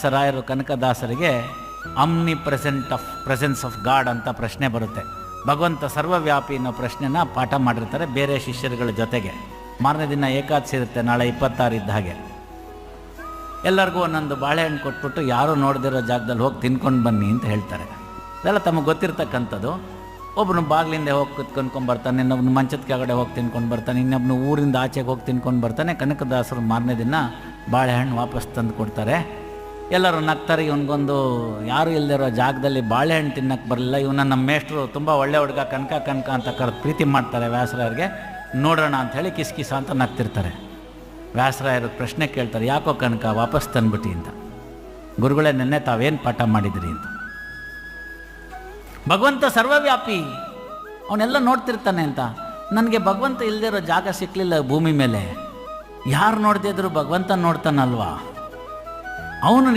ಸರಾಯರು ಕನಕದಾಸರಿಗೆ omnipresent of presence of god ಅಂತ ಪ್ರಶ್ನೆ ಬರುತ್ತೆ. ಭಗವಂತ ಸರ್ವವ್ಯಾಪಿ ಅನ್ನೋ ಪ್ರಶ್ನೆನ ಪಾಠ ಮಾಡಿರ್ತಾರೆ ಬೇರೆ ಶಿಷ್ಯರುಗಳ ಜೊತೆಗೆ. ಮಾರನೇ ದಿನ ಏಕಾದಶಿ ಇರುತ್ತೆ, ನಾಳೆ ಇಪ್ಪತ್ತಾರು ಇದ್ದ ಹಾಗೆ. ಎಲ್ಲರಿಗೂ ಒಂದೊಂದು ಬಾಳೆಹಣ್ಣು ಕೊಟ್ಬಿಟ್ಟು ಯಾರು ನೋಡದಿರೋ ಜಾಗದಲ್ಲಿ ಹೋಗಿ ತಿನ್ಕೊಂಡು ಬನ್ನಿ ಅಂತ ಹೇಳ್ತಾರೆ. ಅದೆಲ್ಲ ತಮಗೆ ಗೊತ್ತಿರ್ತಕ್ಕಂಥದ್ದು. ಒಬ್ಬನು ಬಾಗಿಲಿಂದ ಹೋಗಿ ಕುತ್ಕೊಂಡ್ಕೊಂಡು ಬರ್ತಾನೆ ಇನ್ನೊಬ್ಬನು ಮಂಚದ ಕೆಳಗಡೆ ಹೋಗಿ ತಿನ್ಕೊಂಡು ಬರ್ತಾನೆ ಇನ್ನೊಬ್ಬನು ಊರಿಂದ ಆಚೆಗೆ ಹೋಗಿ ತಿನ್ಕೊಂಡು ಬರ್ತಾನೆ. ಕನಕದಾಸರು ಮಾರನೇ ದಿನ ಬಾಳೆಹಣ್ಣು ವಾಪಸ್ ತಂದು ಕೊಡ್ತಾರೆ. ಎಲ್ಲರೂ ನಗ್ತಾರೆ, ಇವನಿಗೊಂದು ಯಾರು ಇಲ್ಲದಿರೋ ಜಾಗದಲ್ಲಿ ಬಾಳೆಹಣ್ಣು ತಿನ್ನಕ್ಕೆ ಬರಲಿಲ್ಲ. ಇವನ ನಮ್ಮ ಮೇಷ್ಟ್ರು ತುಂಬ ಒಳ್ಳೆ ಹುಡುಗ, ಕನಕ ಕನಕ ಅಂತ ಕರೆದು ಪ್ರೀತಿ ಮಾಡ್ತಾರೆ ವ್ಯಾಸರಾಯರಿಗೆ. ನೋಡೋಣ ಅಂತ ಹೇಳಿ ಕಿಸ್ ಕಿಸ ಅಂತ ನಗ್ತಿರ್ತಾರೆ. ವ್ಯಾಸರಾಯರು ಪ್ರಶ್ನೆ ಕೇಳ್ತಾರೆ, ಯಾಕೋ ಕನಕ ವಾಪಸ್ ತಂದ್ಬಿಟ್ಟಿ ಅಂತ. ಗುರುಗಳೇ, ನೆನ್ನೆ ತಾವೇನು ಪಾಠ ಮಾಡಿದ್ರಿ ಅಂತ. ಭಗವಂತ ಸರ್ವವ್ಯಾಪಿ. ಅವನೆಲ್ಲ ನೋಡ್ತಿರ್ತಾನೆ ಅಂತ. ನನಗೆ ಭಗವಂತ ಇರೋ ಜಾಗ ಸಿಕ್ಕಲಿಲ್ಲ ಭೂಮಿ ಮೇಲೆ. ಯಾರು ನೋಡದೇ ಇದ್ರು ಭಗವಂತ ನೋಡ್ತಾನಲ್ವಾ? ಅವನು